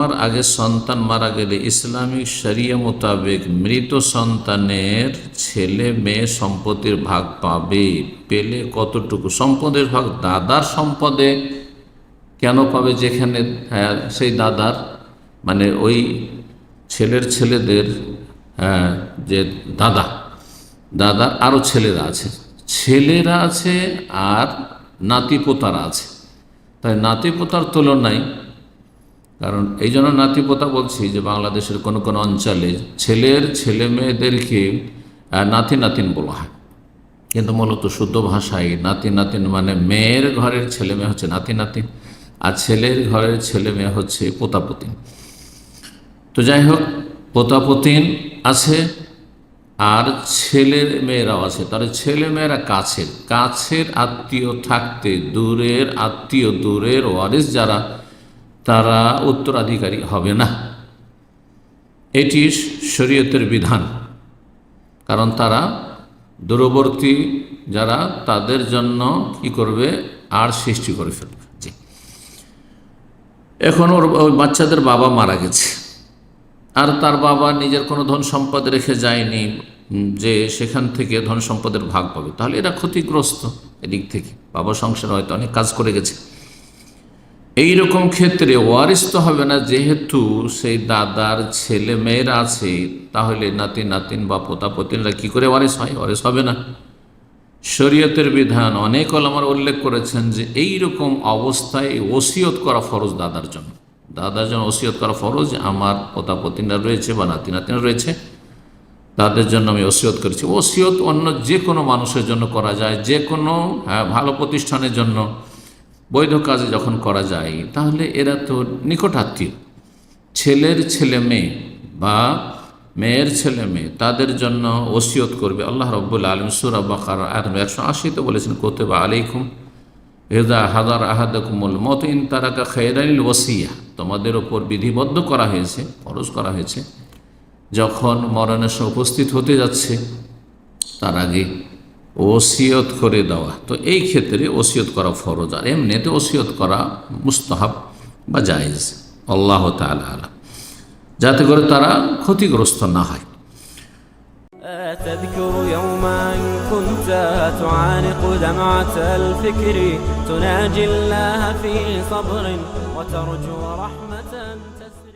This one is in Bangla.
আমার আগে সন্তান মারা গেলে ইসলামিক শরিয়া মোতাবেক মৃত সন্তানের ছেলে মেয়ে সম্পত্তির ভাগ পাবে। পেলে কতটুকু? সম্পদের ভাগ দাদার সম্পদে কেন পাবে যেখানে? হ্যাঁ, সেই দাদার। মানে ওই ছেলের ছেলেদের হ্যাঁ, যে দাদা দাদার আরও ছেলেরা আছে। ছেলেরা আছে আর নাতিপোতারা আছে। তাই নাতিপোতার তুলনায় কারণ এই জন্য নাতিপোতা বলছি যে বাংলাদেশের কোনো কোনো অঞ্চলে ছেলের ছেলে মেয়েদেরকে নাতি নাতিন বলা হয়। কিন্তু মূলত শুদ্ধ ভাষায় নাতি নাতিন মানে মেয়ের ঘরের ছেলে মেয়ে হচ্ছে নাতি নাতিন, আর ছেলের ঘরের ছেলে মেয়ে হচ্ছে পোতাপতিন তো যাই হোক, পোতাপতিন আছে, আর ছেলের মেয়েরাও আছে। তাহলে ছেলে মেয়েরা কাছের কাছের আত্মীয় থাকতে দূরের, আত্মীয় দূরের ওয়ারিস যারা তারা উত্তরাধিকারী হবে না। এটি শরীয়তের বিধান। কারণ তারা দূরবর্তী, যারা তাদের জন্য কি করবে? আর সৃষ্টি করে ফেলবে। জি। এখন ওর বাচ্চাদের বাবা মারা গেছে। আর তার বাবা নিজের কোনো ধন সম্পদ রেখে যায়নি যে সেখান থেকে ধন সম্পদের ভাগ পাবে। তাহলে এরা ক্ষতিগ্রস্ত এদিক থেকে। বাবা সংসার হয়তো অনেক কাজ করে গেছে। এই রকম ক্ষেত্রে ওয়ারিস তো হবে না যেহেতু সেই দাদার ছেলে মেয়েরা আছে তাহলে নাতি নাতিন বা পোতা পতিনরা কী করে ওয়ারিস হয়? ওয়ারিস হবে না। শরীয়তের বিধান অনেক আমার উল্লেখ করেছেন যে এই রকম অবস্থায় ওসিয়ত করা ফরজ দাদার জন্য। দাদার জন্য ওসিয়ত করা ফরজ আমার পোতা পতিনরা রয়েছে বা নাতি নাতিনরা রয়েছে তাদের জন্য আমি ওসিয়ত করেছি। ওসিয়ত অন্য যে কোনো মানুষের জন্য করা যায় যে কোনো হ্যাঁ, ভালো প্রতিষ্ঠানের জন্য। বৈধ কাজে যখন করা যায়, তাহলে এরা তো নিকট আত্মীয়। ছেলের ছেলে মেয়ে বা মেয়ের ছেলে মেয়ে, তাদের জন্য ওসিয়ত করবে আল্লাহ রব্বুল আলম সুরা বাকার আদম একশো আশিতে বলেছেন, কোতেবা আলাইকুম হেদা হাজার আহাদকুমুল মত ইন তারাকা খেরাইল ওসিয়া তোমাদের ওপর বিধিবদ্ধ করা হয়েছে খরচ করা হয়েছে। যখন মরণের উপস্থিত হতে যাচ্ছে, তার আগে ওসিয়ত করে দেওয়া তো এই ক্ষেত্রে ওসিয়ত করা ফরজ আর এমনিতে ওসিয়ত করা মুস্তাহাব বা জায়েজ আল্লাহ তালা আলা যাতে করে তারা ক্ষতিগ্রস্ত না হয় تذكر يوما كنت تعانق دمعة الفكر تناجي الله في صبر وترجو رحمة تسري